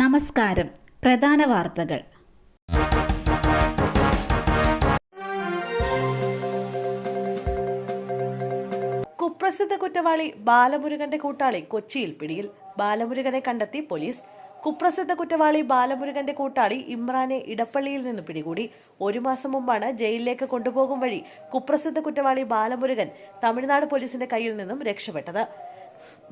നമസ്കാരം. പ്രധാന വാർത്തകൾ. കുപ്രസിദ്ധ കുറ്റവാളി ബാലമുരുകന്റെ കൂട്ടാളി കൊച്ചിയിൽ പിടിയിൽ. ബാലമുരുകനെ കണ്ടെത്തി പോലീസ്. കുപ്രസിദ്ധ കുറ്റവാളി ബാലമുരുകന്റെ കൂട്ടാളി ഇമ്രാനെ ഇടപ്പള്ളിയിൽ നിന്ന് പിടികൂടി. ഒരു മാസം മുമ്പാണ് ജയിലിലേക്ക് കൊണ്ടുപോകും വഴി കുപ്രസിദ്ധ കുറ്റവാളി ബാലമുരുകൻ തമിഴ്നാട് പോലീസിന്റെ കയ്യിൽ നിന്നും രക്ഷപ്പെട്ടത്.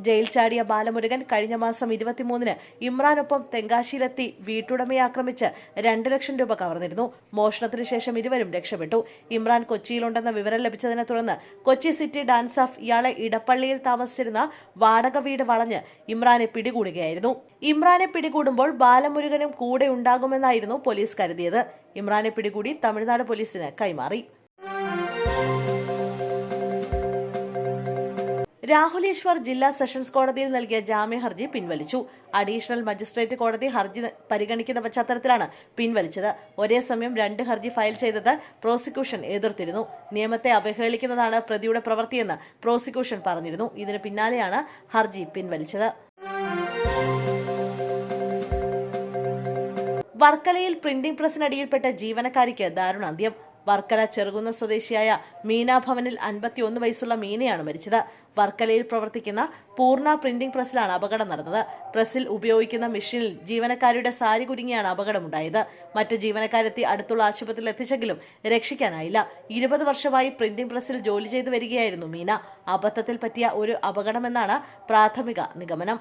ജയിൽ ചാടിയ ബാലമുരുകൻ കഴിഞ്ഞ മാസം ഇരുപത്തിമൂന്നിന് ഇമ്രാനൊപ്പം തെങ്കാശിയിലെത്തി വീട്ടുടമയെ ആക്രമിച്ച് രണ്ട് ലക്ഷം രൂപ കവർന്നിരുന്നു. മോഷണത്തിന് ശേഷം ഇരുവരും രക്ഷപ്പെട്ടു. ഇമ്രാൻ കൊച്ചിയിലുണ്ടെന്ന വിവരം ലഭിച്ചതിനെ തുടർന്ന് കൊച്ചി സിറ്റി ഡാൻസ് ഓഫ് ഇയാളെ ഇടപ്പള്ളിയിൽ താമസിച്ചിരുന്ന വാടക വീട് വളഞ്ഞ് ഇമ്രാനെ പിടികൂടുകയായിരുന്നു. ഇമ്രാനെ പിടികൂടുമ്പോൾ ബാലമുരുകനും കൂടെ ഉണ്ടാകുമെന്നായിരുന്നു പോലീസ് കരുതിയത്. ഇമ്രാനെ പിടികൂടി തമിഴ്നാട് പോലീസിന് കൈമാറി. രാഹുൽ ഈശ്വർ ജില്ലാ സെഷൻസ് കോടതിയിൽ നൽകിയ ജാമ്യ ഹർജി പിൻവലിച്ചു. അഡീഷണൽ മജിസ്ട്രേറ്റ് കോടതി ഹർജി പരിഗണിക്കുന്ന പശ്ചാത്തലത്തിലാണ് പിൻവലിച്ചത്. ഒരേ സമയം രണ്ട് ഹർജി ഫയൽ ചെയ്തത് പ്രോസിക്യൂഷൻ എതിർത്തിരുന്നു. നിയമത്തെ അവഹേളിക്കുന്നതാണ് പ്രതിയുടെ പ്രവൃത്തിയെന്ന് പ്രോസിക്യൂഷൻ പറഞ്ഞിരുന്നു. ഇതിന് പിന്നാലെയാണ് ഹർജി പിൻവലിച്ചത്. വർക്കലയിൽ പ്രിന്റിംഗ് പ്രസിനടിയിൽപ്പെട്ട ജീവനക്കാരിക്ക് ദാരുണാന്ത്യം. വർക്കല ചെറുകുന്ന സ്വദേശിയായ മീന ഭവനിൽ അൻപത്തിയൊന്ന് വയസ്സുള്ള മീനയാണ് മരിച്ചത്. വർക്കലയിൽ പ്രവർത്തിക്കുന്ന പൂർണ പ്രിന്റിംഗ് പ്രസ്സിലാണ് അപകടം നടന്നത്. പ്രസ്സിൽ ഉപയോഗിക്കുന്ന മെഷീനിൽ ജീവനക്കാരുടെ സാരി കുരുങ്ങിയാണ് അപകടമുണ്ടായത്. മറ്റ് ജീവനക്കാരെത്തി അടുത്തുള്ള ആശുപത്രിയിൽ എത്തിച്ചെങ്കിലും രക്ഷിക്കാനായില്ല. ഇരുപത് വർഷമായി പ്രിന്റിംഗ് പ്രസ്സിൽ ജോലി ചെയ്തു വരികയായിരുന്നു മീന. അബദ്ധത്തിൽ പറ്റിയ ഒരു അപകടമെന്നാണ് പ്രാഥമിക നിഗമനം.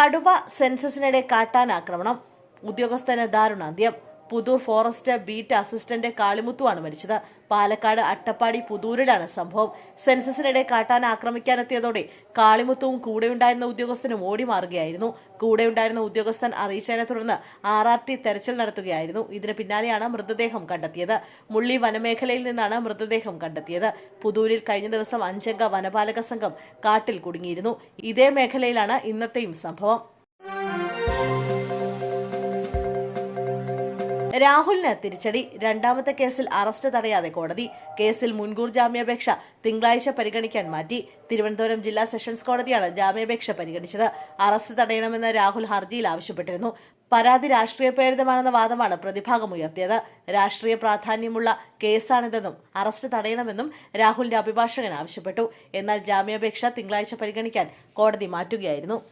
കടുവ സെൻസസിനിടെ കാട്ടാൻ ആക്രമണം. ഉദ്യോഗസ്ഥന് ദാരുണാന്ത്യം പുതൂർ ഫോറസ്റ്റ് ബീറ്റ് അസിസ്റ്റന്റ് കാളിമുത്തുവാണ് മരിച്ചത്. പാലക്കാട് അട്ടപ്പാടി പുതൂരിലാണ് സംഭവം. സെൻസസിനിടെ കാട്ടാൻ ആക്രമിക്കാനെത്തിയതോടെ കാളിമുത്തുവും കൂടെയുണ്ടായിരുന്ന ഉദ്യോഗസ്ഥനും ഓടി മാറുകയായിരുന്നു. കൂടെയുണ്ടായിരുന്ന ഉദ്യോഗസ്ഥൻ അറിയിച്ചതിനെ തുടർന്ന് ആർ ആർ ടി തെരച്ചിൽ നടത്തുകയായിരുന്നു. ഇതിന് പിന്നാലെയാണ് മൃതദേഹം കണ്ടെത്തിയത്. മുള്ളി വനമേഖലയിൽ നിന്നാണ് മൃതദേഹം കണ്ടെത്തിയത്. പുതൂരിൽ കഴിഞ്ഞ ദിവസം അഞ്ചംഗ വനപാലക സംഘം കാട്ടിൽ കുടുങ്ങിയിരുന്നു. ഇതേ മേഖലയിലാണ് ഇന്നത്തെയും സംഭവം. രാഹുലിന് തിരിച്ചടി. രണ്ടാമത്തെ കേസിൽ അറസ്റ്റ് തടയാതെ കോടതി. കേസിൽ മുൻകൂർ ജാമ്യാപേക്ഷ തിങ്കളാഴ്ച പരിഗണിക്കാൻ മാറ്റി. തിരുവനന്തപുരം ജില്ലാ സെഷൻസ് കോടതിയാണ് ജാമ്യാപേക്ഷ പരിഗണിച്ചത്. അറസ്റ്റ് തടയണമെന്ന് രാഹുൽ ഹർജിയിൽ ആവശ്യപ്പെട്ടിരുന്നു. പരാതി രാഷ്ട്രീയ പ്രേരിതമാണെന്ന വാദമാണ് പ്രതിഭാഗം ഉയർത്തിയത്. രാഷ്ട്രീയ പ്രാധാന്യമുള്ള കേസാണിതെന്നും അറസ്റ്റ് തടയണമെന്നും രാഹുലിന്റെ അഭിഭാഷകൻ ആവശ്യപ്പെട്ടു. എന്നാൽ ജാമ്യാപേക്ഷ തിങ്കളാഴ്ച പരിഗണിക്കാൻ കോടതി മാറ്റുകയായിരുന്നു.